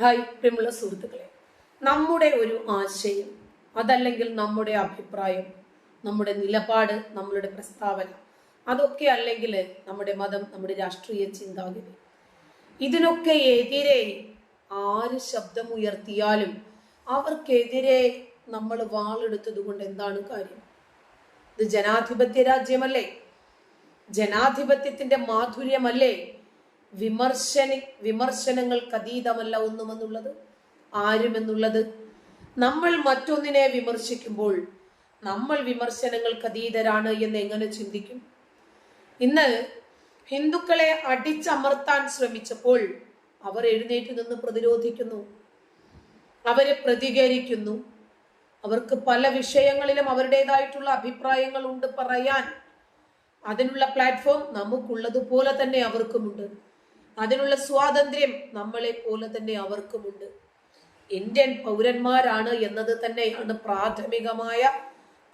Hi പ്രിയമുള്ള സുഹൃത്തുക്കളെ. നമ്മുടെ ഒരു ആശയം അതല്ലെങ്കിൽ നമ്മുടെ അഭിപ്രായം നമ്മുടെ നിലപാട് നമ്മളുടെ പ്രസ്താവന അതൊക്കെ അല്ലെങ്കിൽ നമ്മുടെ മതം നമ്മുടെ രാഷ്ട്രീയ ചിന്താഗതി. ഇതിനൊക്കെ എതിരെ ആര് ശബ്ദമുയർത്തിയാലും അവർക്കെതിരെ നമ്മൾ വാളെടുത്തത് കൊണ്ട് എന്താണ് കാര്യം? ഇത് ജനാധിപത്യ രാജ്യമല്ലേ? ജനാധിപത്യത്തിന്റെ മാധുര്യമല്ലേ? വിമർശന വിമർശനങ്ങൾക്ക് അതീതമല്ല ഒന്നുമെന്നുള്ളത്? ആരുമെന്നുള്ളത്? നമ്മൾ മറ്റൊന്നിനെ വിമർശിക്കുമ്പോൾ നമ്മൾ വിമർശനങ്ങൾക്ക് അതീതരാണ് എന്ന് എങ്ങനെ ചിന്തിക്കും? ഇന്ന് ഹിന്ദുക്കളെ അടിച്ചമർത്താൻ ശ്രമിച്ചപ്പോൾ അവർ എഴുന്നേറ്റ് നിന്ന് പ്രതിരോധിക്കുന്നു. അവരെ പ്രതികരിക്കുന്നു. അവർക്ക് പല വിഷയങ്ങളിലും അവരുടേതായിട്ടുള്ള അഭിപ്രായങ്ങൾ ഉണ്ട് പറയാൻ. അതിനുള്ള പ്ലാറ്റ്ഫോം നമുക്കുള്ളതുപോലെ തന്നെ അവർക്കുമുണ്ട്. അതിനുള്ള സ്വാതന്ത്ര്യം നമ്മളെ പോലെ തന്നെ അവർക്കുമുണ്ട് ഇന്ത്യൻ പൗരന്മാരാണ് എന്നത് തന്നെയാണ് പ്രാഥമികമായ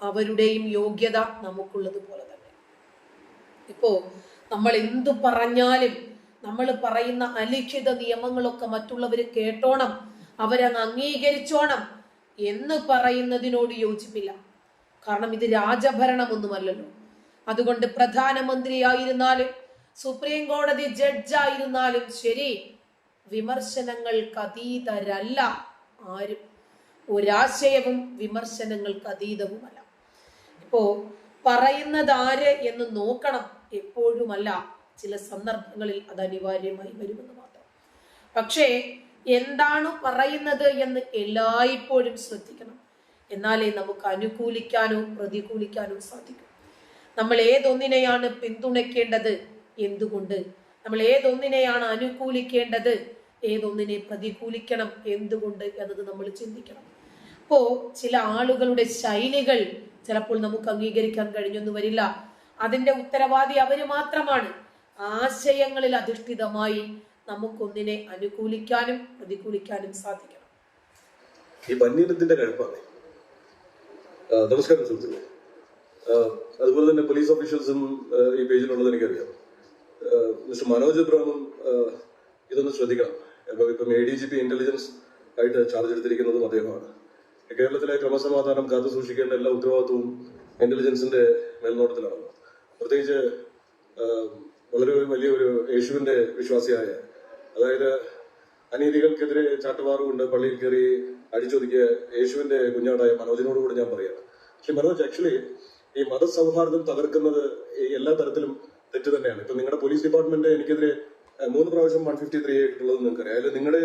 അവരുടെയും യോഗ്യത നമുക്കുള്ളത് പോലെ തന്നെ. ഇപ്പോ നമ്മൾ എന്തു പറഞ്ഞാലും നമ്മൾ പറയുന്ന അലിഖിത നിയമങ്ങളൊക്കെ മറ്റുള്ളവർ കേട്ടോണം അവരങ്ങ് അംഗീകരിച്ചോണം എന്ന് പറയുന്നതിനോട് യോജിപ്പില്ല. കാരണം ഇത് രാജഭരണമൊന്നുമല്ലല്ലോ. അതുകൊണ്ട് പ്രധാനമന്ത്രിയായിരുന്നാലും സുപ്രീം കോടതി ജഡ്ജായിരുന്നാലും ശരി വിമർശനങ്ങൾക്ക് അതീതരല്ല ആരും ഒരാശയവും വിമർശനങ്ങൾക്ക് അതീതവുമല്ല ഇപ്പോ പറയുന്നത് ആര് എന്ന് നോക്കണം എപ്പോഴുമല്ല. ചില സന്ദർഭങ്ങളിൽ അത് അനിവാര്യമായി വരുമെന്ന് മാത്രം. പക്ഷേ എന്താണ് പറയുന്നത് എന്ന് എല്ലായ്പ്പോഴും ശ്രദ്ധിക്കണം. എന്നാലേ നമുക്ക് അനുകൂലിക്കാനോ പ്രതികൂലിക്കാനോ സാധിക്കും. നമ്മൾ ഏതൊന്നിനെയാണ് പിന്തുണയ്ക്കേണ്ടത്? എന്തുകൊണ്ട്? നമ്മൾ ഏതൊന്നിനെയാണ് അനുകൂലിക്കേണ്ടത്? ഏതൊന്നിനെ പ്രതികൂലിക്കണം? എന്തുകൊണ്ട് എന്നത് നമ്മൾ ചിന്തിക്കണം. അപ്പോ ചില ആളുകളുടെ ശൈലികൾ ചിലപ്പോൾ നമുക്ക് അംഗീകരിക്കാൻ കഴിഞ്ഞൊന്നു വരില്ല. അതിന്റെ ഉത്തരവാദി അവർ മാത്രമാണ്. ആശയങ്ങളിൽ അധിഷ്ഠിതമായി നമുക്കൊന്നിനെ അനുകൂലിക്കാനും പ്രതികൂലിക്കാനും സാധിക്കണം. ഈ ആ, നമസ്കാരം സുഹൃത്തുക്കളെ. അതുപോലെ തന്നെ പോലീസ് ഓഫീഷ്യൽസും ഈ പേജിലുള്ളത് എനിക്കറിയാം. മിസ്റ്റർ മനോജ് എബ്രാമും ഇതൊന്ന് ശ്രദ്ധിക്കണം. ഇപ്പൊ ഇപ്പം A D G P intelligence ആയിട്ട് ചാർജ് എടുത്തിരിക്കുന്നതും അദ്ദേഹമാണ്. കേരളത്തിലെ ക്രമസമാധാനം കാത്തു സൂക്ഷിക്കേണ്ട എല്ലാ ഉത്തരവാദിത്വവും ഇന്റലിജൻസിന്റെ മേൽനോട്ടത്തിലാണ് പ്രത്യേകിച്ച് വളരെ വലിയ ഒരു യേശുവിന്റെ വിശ്വാസിയായ അതായത് അനീതികൾക്കെതിരെ ചാട്ടവാറുകൊണ്ട് പള്ളിയിൽ കയറി അടിച്ചൊതുക്കിയ യേശുവിന്റെ കുഞ്ഞാടായ മനോജിനോട് കൂടി ഞാൻ പറയാം പക്ഷെ മനോജ് ആക്ച്വലി ഈ മതസൗഹാർദ്ദം തകർക്കുന്നത് എല്ലാ തരത്തിലും തെറ്റ് തന്നെയാണ്. ഇപ്പൊ നിങ്ങളുടെ പോലീസ് ഡിപ്പാർട്ട്മെന്റ് എനിക്കെതിരെ മൂന്ന് പ്രാവശ്യം വൺ ഫിഫ്റ്റി ത്രീ ആയിട്ടുള്ളത് നിങ്ങൾക്കറിയാം. അതിൽ നിങ്ങളുടെ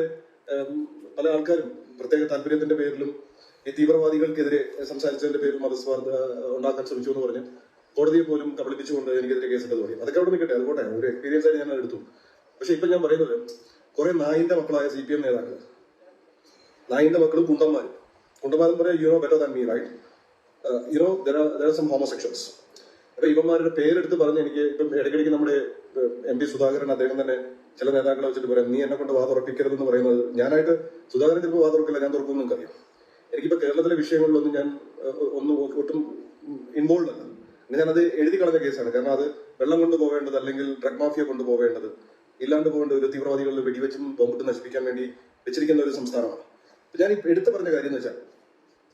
പല ആൾക്കാരും പ്രത്യേക താല്പര്യത്തിന്റെ പേരിലും ഈ തീവ്രവാദികൾക്കെതിരെ സംസാരിച്ചതിന്റെ പേരിൽ മതസ്വാർത്ഥ ഉണ്ടാക്കാൻ ശ്രമിച്ചു എന്ന് പറഞ്ഞ് കോടതിയെ പോലും കബളിപ്പിച്ചുകൊണ്ട് എനിക്കെതിരെ കേസെടുത്ത് പറയും അതൊക്കെ അവിടെ നിൽക്കട്ടെ അതുകൊണ്ട് ഒരു എക്സ്പീരിയൻസ് ആയിട്ട് ഞാൻ എടുത്തു. പക്ഷെ ഇപ്പൊ ഞാൻ പറയുന്നത് കുറെ നായിന്റെ മക്കളായ സി പി എം നേതാക്കൾ നായിന്റെ മക്കളും കുണ്ടന്മാരും. കുണ്ടന്മാരും പറയാം you know better than me right you know there are some homosexuals അപ്പൊ ഇവന്മാരുടെ പേരെടുത്ത് പറഞ്ഞ് എനിക്ക് ഇപ്പം ഇടയ്ക്കിടയ്ക്ക് നമ്മുടെ എം പി സുധാകരൻ അദ്ദേഹം തന്നെ ചില നേതാക്കളെ വെച്ചിട്ട് പറയാം നീ എന്നെ കൊണ്ട് വാ തുറപ്പിക്കരുതെന്ന് പറയുന്നത്. ഞാനായിട്ട് സുധാകരൻ ചിലപ്പോൾ വാ തുറക്കില്ല ഞാൻ തുറക്കുമെന്ന് നിങ്ങൾക്കറിയാം എനിക്കിപ്പോ കേരളത്തിലെ വിഷയങ്ങളിലൊന്നും ഞാൻ ഒന്നും ഒട്ടും ഇൻവോൾവ് അല്ല. ഞാനത് എഴുതി കളഞ്ഞ കേസാണ്. കാരണം അത് വെള്ളം കൊണ്ട് പോവേണ്ടത് അല്ലെങ്കിൽ ഡ്രഗ് മാഫിയ കൊണ്ടുപോവേണ്ടത് ഇല്ലാണ്ട് പോകേണ്ട ഒരു തീവ്രവാദികളിൽ വെടിവെച്ചും ബോംബിട്ട് നശിപ്പിക്കാൻ വേണ്ടി വെച്ചിരിക്കുന്ന ഒരു സംസ്ഥാനമാണ്. ഞാൻ എടുത്തു പറഞ്ഞ കാര്യം എന്ന് വെച്ചാൽ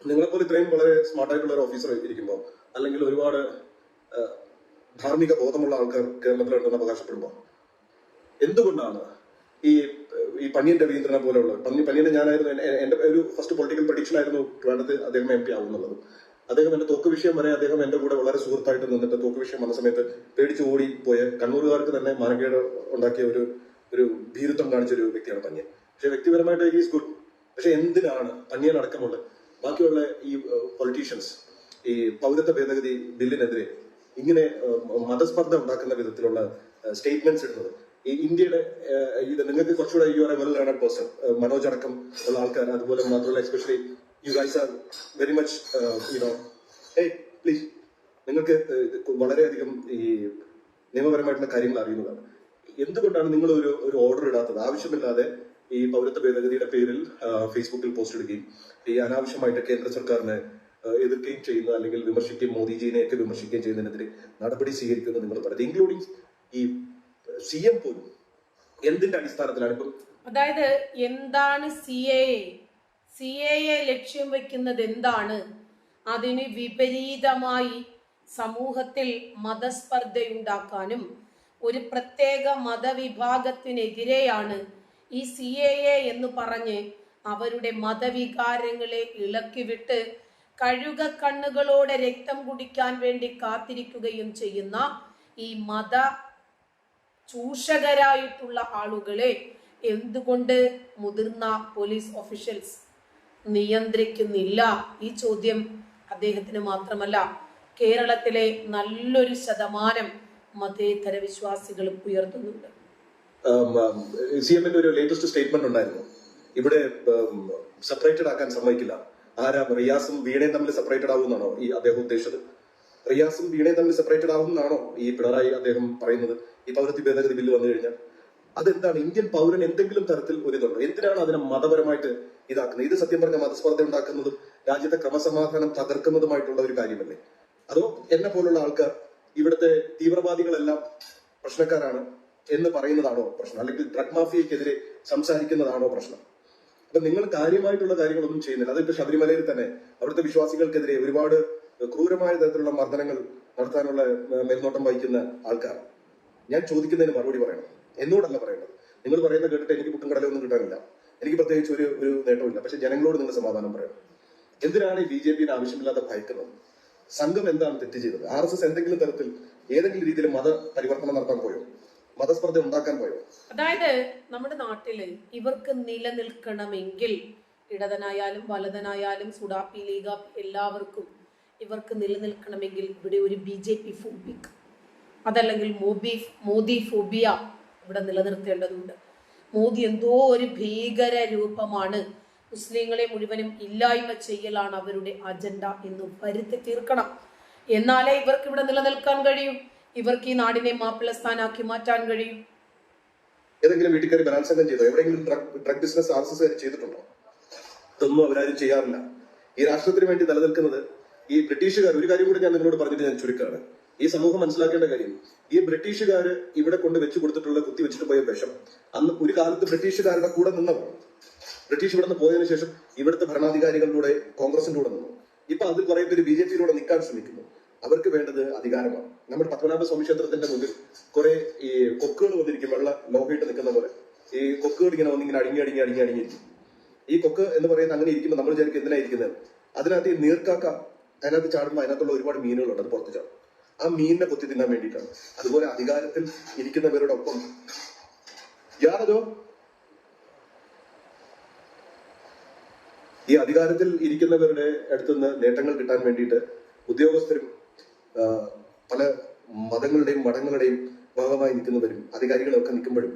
നിങ്ങളെപ്പോലെ ഇത്രയും വളരെ സ്മാർട്ടായിട്ടുള്ള ഒരു ഓഫീസർ ഇരിക്കുമ്പോൾ അല്ലെങ്കിൽ ഒരുപാട് ധാർമ്മിക ബോധമുള്ള ആൾക്കാർ കേരളത്തിലുണ്ടെന്ന് അവകാശപ്പെടുമ്പോൾ എന്തുകൊണ്ടാണ് ഈ ഈ പന്നിയൻ രവീന്ദ്രനെ പോലെയുള്ള പന്നി പന്നിയനെ ഞാനായിരുന്നു എന്റെ ഒരു ഫസ്റ്റ് പൊളിറ്റിക്കൽ പ്രഡിക്ഷൻ ആയിരുന്നു വേണ്ടത് അദ്ദേഹം എം പി ആവുന്നുള്ളത്. അദ്ദേഹം എന്റെ തോക്ക് വിഷയം വരെ അദ്ദേഹം എന്റെ കൂടെ വളരെ സുഹൃത്തായിട്ട് നിന്നിട്ട് തോക്ക് വിഷയം വന്ന സമയത്ത് പേടിച്ച് ഓടി പോയ കണ്ണൂരുകാർക്ക് തന്നെ മാനക്കേട് ഉണ്ടാക്കിയ ഒരു ഒരു ഭീരുത്വം കാണിച്ച ഒരു വ്യക്തിയാണ് പന്നിയൻ പക്ഷെ വ്യക്തിപരമായിട്ട് ഈസ് ഗുഡ് പക്ഷെ എന്തിനാണ് പന്നിയൻ അടക്കമുള്ള ബാക്കിയുള്ള ഈ പൊളിറ്റീഷ്യൻസ് ഈ പൗരത്വ ഭേദഗതി ബില്ലിനെതിരെ ഇങ്ങനെ മതസ്പർദ്ധ ഉണ്ടാക്കുന്ന വിധത്തിലുള്ള സ്റ്റേറ്റ്മെന്റ്സ് ഇടുന്നത്. ഇന്ത്യയുടെ ഇത് നിങ്ങൾക്ക് കുറച്ചുകൂടെ you are a well learned person Manoj അടക്കം ഉള്ള ആൾക്കാർ അതുപോലെ മാത്രമല്ല especially you guys are very much you know ഏയ് പ്ലീസ് നിങ്ങൾക്ക് വളരെയധികം ഈ നിയമപരമായിട്ടുള്ള കാര്യങ്ങൾ അറിയുന്നതാണ്. എന്തുകൊണ്ടാണ് നിങ്ങൾ ഒരു ഒരു ഓർഡർ ഇടാത്തത്? ആവശ്യമില്ലാതെ ഈ പൗരത്വ ഭേദഗതിയുടെ പേരിൽ ഫേസ്ബുക്കിൽ പോസ്റ്റ് ഇടുകയും ഈ അനാവശ്യമായിട്ട് കേന്ദ്ര സർക്കാരിനെ എതിർക്കുകയും ചെയ്യുന്ന അല്ലെങ്കിൽ വിമർശിക്കുകയും മോദിജിനെയൊക്കെ വിമർശിക്കുകയും ചെയ്യുന്നതിനെതിരെ നടപടി സ്വീകരിക്കുന്നത് നിങ്ങൾ പറയുന്നത് ഇൻക്ലൂഡിങ് ഈ സി എം പോലും എന്തിന്റെ അടിസ്ഥാനത്തിലാണ് ഇപ്പം അതായത് എന്താണ് സി എ സി എ ലക്ഷ്യം വെക്കുന്നത് എന്താണ്? അതിന് വിപരീതമായി സമൂഹത്തിൽ മതസ്പർദ്ധയുണ്ടാക്കാനും ഒരു പ്രത്യേക മതവിഭാഗത്തിനെതിരെയാണ് ഈ സി എ എന്ന് പറഞ്ഞ് അവരുടെ മതവികാരങ്ങളെ ഇളക്കിവിട്ട് കഴുക കണ്ണുകളോടെ രക്തം കുടിക്കാൻ വേണ്ടി കാത്തിരിക്കുകയും ചെയ്യുന്ന ഈ മത ചൂഷകരായിട്ടുള്ള ആളുകളെ എന്തുകൊണ്ട് മുതിർന്ന പോലീസ് ഓഫീഷ്യൽസ് നിയന്ത്രിക്കുന്നില്ല? ഈ ചോദ്യം അദ്ദേഹത്തിന് മാത്രമല്ല കേരളത്തിലെ നല്ലൊരു ശതമാനം മതേതര വിശ്വാസികളും ഉയർത്തുന്നുണ്ട്. സി എമ്മിന്റെ ഒരു ലേറ്റസ്റ്റ് സ്റ്റേറ്റ്മെന്റ് ഉണ്ടായിരുന്നു. ഇവിടെ സെപ്പറേറ്റഡ് ആക്കാൻ സമ്മതിക്കില്ല. ആരാ റിയാസും വീണയും തമ്മിൽ സെപ്പറേറ്റഡ് ആവുമെന്നാണോ ഈ അദ്ദേഹം ഉദ്ദേശിച്ചത്? റിയാസും വീണയും തമ്മിൽ സെപ്പറേറ്റഡ് ആവുമെന്നാണോ ഈ പിണറായി അദ്ദേഹം പറയുന്നത്? ഈ പൗരത്വ ഭേദഗതി ബില്ല് വന്നു കഴിഞ്ഞാൽ. അതെന്താണ്? ഇന്ത്യൻ പൗരൻ എന്തെങ്കിലും തരത്തിൽ ഒരു ഇതുണ്ടോ. എന്തിനാണ് അതിനെ മതപരമായിട്ട് ഇതാക്കുന്നത്? ഇത് സത്യം പറഞ്ഞ മതസ്പർദ്ധ ഉണ്ടാക്കുന്നതും രാജ്യത്തെ ക്രമസമാധാനം തകർക്കുന്നതുമായിട്ടുള്ള ഒരു കാര്യമല്ലേ? അതോ എന്നെ പോലുള്ള ആൾക്കാർ ഇവിടുത്തെ തീവ്രവാദികളെല്ലാം പ്രശ്നക്കാരാണ് എന്ന് പറയുന്നതാണോ പ്രശ്നം? അല്ലെങ്കിൽ ഡ്രഗ് മാഫിയക്കെതിരെ സംസാരിക്കുന്നതാണോ പ്രശ്നം? അപ്പൊ നിങ്ങൾ കാര്യമായിട്ടുള്ള കാര്യങ്ങളൊന്നും ചെയ്യുന്നില്ല. അതിപ്പോ ശബരിമലയിൽ തന്നെ അവിടുത്തെ വിശ്വാസികൾക്കെതിരെ ഒരുപാട് ക്രൂരമായ തരത്തിലുള്ള മർദ്ദനങ്ങൾ നടത്താനുള്ള മേൽനോട്ടം വഹിക്കുന്ന ആൾക്കാർ. ഞാൻ ചോദിക്കുന്നതിന് മറുപടി പറയണം. എന്നോടല്ല പറയേണ്ടത്. നിങ്ങൾ പറയുന്നത് കേട്ടിട്ട് എനിക്ക് പുട്ടും കടലൊന്നും കിട്ടാനില്ല. എനിക്ക് പ്രത്യേകിച്ച് ഒരു ഒരു നേട്ടമില്ല പക്ഷെ ജനങ്ങളോട് നിങ്ങൾ സമാധാനം പറയണം. എന്തിനാണ് ഈ ബി ജെ പിന് ആവശ്യമില്ലാതെ ഭയക്കുന്നത്? സംഘം എന്താണ് തെറ്റ് ചെയ്തത്? ആർ എസ് എസ് എന്തെങ്കിലും തരത്തിൽ ഏതെങ്കിലും രീതിയിൽ മത പരിവർത്തനം നടത്താൻ പോയോ? മതസ്പർദ്ധ ഉണ്ടാക്കാൻ പോയോ? അതായത് നമ്മുടെ നാട്ടിൽ ഇവർക്ക് നിലനിൽക്കണമെങ്കിൽ ഇടതനായാലും വലതനായാലും സുഡാപ്പി ലീഗ എല്ലാവർക്കും ഇവർക്ക് നിലനിൽക്കണമെങ്കിൽ ഇവിടെ ഒരു ബി ജെ പി ഫോബിക്. അതല്ലെങ്കിൽ മോബി മോദി ഫോബിയ ഇവിടെ നിലനിർത്തേണ്ടതുണ്ട്. മോദി എന്തോ ഒരു ഭീകര രൂപമാണ്. മുസ്ലിങ്ങളെ മുഴുവനും ഇല്ലായ്മ ചെയ്യലാണ് അവരുടെ അജണ്ട എന്ന് വരുത്തി തീർക്കണം. എന്നാലേ ഇവർക്ക് ഇവിടെ നിലനിൽക്കാൻ കഴിയും. ഇവർക്ക് ഈ നാടിനെ മാപ്പിളസ്ഥാനാക്കി മാറ്റാൻ കഴിയും. ഏതെങ്കിലും വീട്ടിൽ കയറി ബലാത്സംഗം ചെയ്തോ? എവിടെയെങ്കിലും ഡ്രഗ് ബിസിനസ് ആർ എസ് ചെയ്തിട്ടുണ്ടോ? ഇതൊന്നും അവരാരും ചെയ്യാറില്ല. ഈ രാഷ്ട്രത്തിന് വേണ്ടി നിലനിൽക്കുന്നത് ഈ ബ്രിട്ടീഷുകാർ ഒരു കാര്യം കൂടി ഞാൻ നിങ്ങളോട് പറഞ്ഞിട്ട് ഞാൻ ചുരുക്കാണ്. ഈ സമൂഹം മനസ്സിലാക്കേണ്ട കാര്യം ഈ ബ്രിട്ടീഷുകാർ ഇവിടെ കൊണ്ട് വെച്ചു കൊടുത്തിട്ടുള്ള കുത്തി വെച്ചിട്ട് പോയ വിഷം അന്ന് ഒരു കാലത്ത് ബ്രിട്ടീഷുകാരുടെ കൂടെ നിന്നവർ ബ്രിട്ടീഷ് ഇവിടെ നിന്ന് പോയതിനു ശേഷം ഇവിടുത്തെ ഭരണാധികാരികളിലൂടെ കോൺഗ്രസിന്റെ കൂടെ നിന്നു. ഇപ്പൊ അതിൽ കുറെ പേര് ബി ജെ പിയിലൂടെ നിൽക്കാൻ ശ്രമിക്കുന്നു. അവർക്ക് വേണ്ടത് അധികാരമാണ്. നമ്മുടെ പത്മനാഭ സ്വാമി ക്ഷേത്രത്തിന്റെ മുന്നിൽ കുറെ ഈ കൊക്കുകൾ വന്നിരിക്കും വെള്ള ലോഹയിട്ട് നിൽക്കുന്ന പോലെ. ഈ കൊക്കുകൾ ഇങ്ങനെ വന്നിങ്ങനെ അടിങ്ങി അടിങ്ങി അടിങ്ങി അടിങ്ങിയിരിക്കും ഈ കൊക്ക് എന്ന് പറയുന്നത് അങ്ങനെ ഇരിക്കുമ്പോൾ നമ്മൾ വിചാരിക്കും എന്തിനാ ഇരിക്കുന്നത്? അതിനകത്ത് ഈ നീർക്കാക്ക അതിനകത്ത് ചാടുമ്പോൾ അതിനകത്തുള്ള ഒരുപാട് മീനുകളുണ്ട് അത് പുറത്ത് ചാടും. ആ മീനിനെ കൊത്തി തിന്നാൻ വേണ്ടിയിട്ടാണ്. അതുപോലെ അധികാരത്തിൽ ഇരിക്കുന്നവരോടൊപ്പം യാതോ ഈ അധികാരത്തിൽ ഇരിക്കുന്നവരുടെ അടുത്തുനിന്ന് നേട്ടങ്ങൾ കിട്ടാൻ വേണ്ടിയിട്ട് ഉദ്യോഗസ്ഥരും പല മതങ്ങളുടെയും മഠങ്ങളുടെയും ഭാഗമായി നിൽക്കുന്നവരും അധികാരികളൊക്കെ നിൽക്കുമ്പോഴും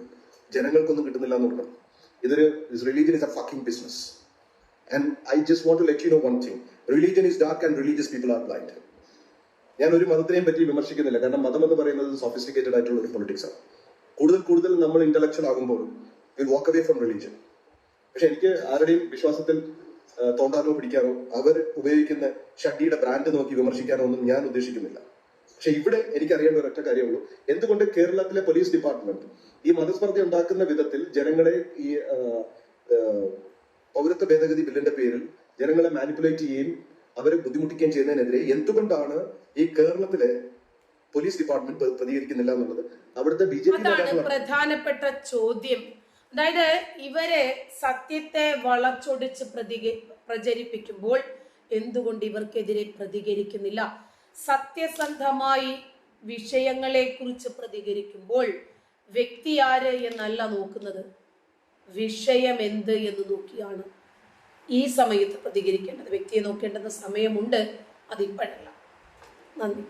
ജനങ്ങൾക്കൊന്നും കിട്ടുന്നില്ല എന്ന് പറഞ്ഞു ഇതൊരു religion is a fucking business and I just want to let you know one thing religion is dark and religious people are blind ഞാൻ ഒരു മതത്തിനെയും പറ്റി വിമർശിക്കുന്നില്ല. കാരണം മതം എന്ന് പറയുന്നത് സോഫിസ്റ്റിക്കേറ്റഡ് ആയിട്ടുള്ള ഒരു പൊളിറ്റിക്സ് ആണ്. കൂടുതൽ കൂടുതൽ നമ്മൾ ഇന്റലക്ച്വൽ ആകുമ്പോൾ will walk away from religion പക്ഷെ എനിക്ക് ആരുടെയും വിശ്വാസത്തിൽ തോണ്ടാനോ പിടിക്കാനോ അവർ ഉപയോഗിക്കുന്ന ഷഡിയുടെ ബ്രാൻഡ് നോക്കി വിമർശിക്കാനോ ഒന്നും ഞാൻ ഉദ്ദേശിക്കുന്നില്ല. പക്ഷെ ഇവിടെ എനിക്ക് അറിയേണ്ട ഒരൊറ്റ കാര്യമുള്ളൂ എന്തുകൊണ്ട് കേരളത്തിലെ പോലീസ് ഡിപ്പാർട്ട്മെന്റ് ഈ മതസ്പർദ്ധ ഉണ്ടാക്കുന്ന വിധത്തിൽ ജനങ്ങളെ ഈ പൗരത്വ ഭേദഗതി ബില്ലിന്റെ പേരിൽ ജനങ്ങളെ മാനിപ്പുലേറ്റ് ചെയ്യുകയും അവരെ ബുദ്ധിമുട്ടിക്കുകയും ചെയ്യുന്നതിനെതിരെ എന്തുകൊണ്ടാണ് ഈ കേരളത്തിലെ പോലീസ് ഡിപ്പാർട്ട്മെന്റ് പ്രതികരിക്കുന്നില്ല എന്നുള്ളത്? അവിടുത്തെ ബി ജെ പി പ്രധാനപ്പെട്ട ചോദ്യം. അതായത് ഇവരെ സത്യത്തെ വളച്ചൊടിച്ച് പ്രതിക പ്രചരിപ്പിക്കുമ്പോൾ എന്തുകൊണ്ട് ഇവർക്കെതിരെ പ്രതികരിക്കുന്നില്ല? സത്യസന്ധമായി വിഷയങ്ങളെ കുറിച്ച് പ്രതികരിക്കുമ്പോൾ വ്യക്തി ആര് എന്നല്ല നോക്കുന്നത്. വിഷയം എന്ത് എന്ന് നോക്കിയാണ് ഈ സമയത്ത് പ്രതികരിക്കേണ്ടത്. വ്യക്തിയെ നോക്കേണ്ടുന്ന സമയമുണ്ട്. അതിപ്പോഴല്ല. നന്ദി.